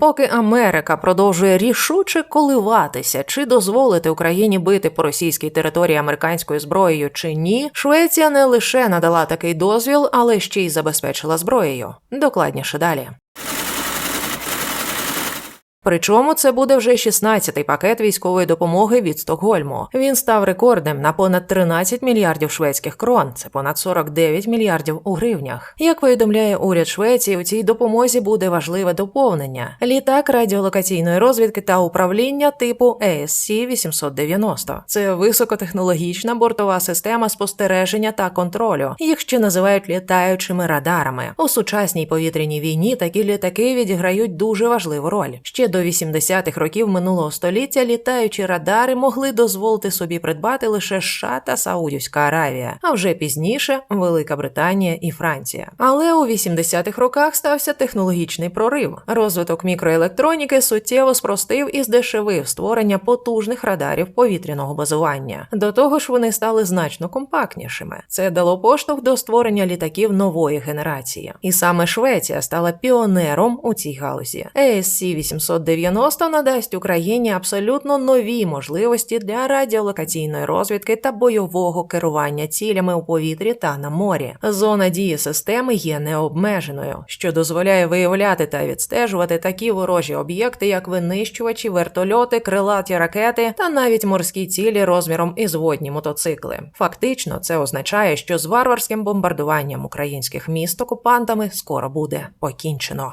Поки Америка продовжує рішуче коливатися, чи дозволити Україні бити по російській території американською зброєю чи ні, Швеція не лише надала такий дозвіл, але ще й забезпечила зброєю. Докладніше далі. Причому це буде вже 16-й пакет військової допомоги від Стокгольму. Він став рекордним на понад 13 мільярдів шведських крон, це понад 49 мільярдів у гривнях. Як повідомляє уряд Швеції, у цій допомозі буде важливе доповнення: літак радіолокаційної розвідки та управління типу ASC 890. Це високотехнологічна бортова система спостереження та контролю. Їх ще називають літаючими радарами. У сучасній повітряній війні такі літаки відіграють дуже важливу роль. Ще до 80-х років минулого століття літаючі радари могли дозволити собі придбати лише США та Саудівська Аравія, а вже пізніше Велика Британія і Франція. Але у 80-х роках стався технологічний прорив. Розвиток мікроелектроніки суттєво спростив і здешевив створення потужних радарів повітряного базування. До того ж, вони стали значно компактнішими. Це дало поштовх до створення літаків нової генерації. І саме Швеція стала піонером у цій галузі. ASC 890 надасть Україні абсолютно нові можливості для радіолокаційної розвідки та бойового керування цілями у повітрі та на морі. Зона дії системи є необмеженою, що дозволяє виявляти та відстежувати такі ворожі об'єкти, як винищувачі, вертольоти, крилаті ракети та навіть морські цілі розміром із водні мотоцикли. Фактично, це означає, що з варварським бомбардуванням українських міст окупантами скоро буде покінчено.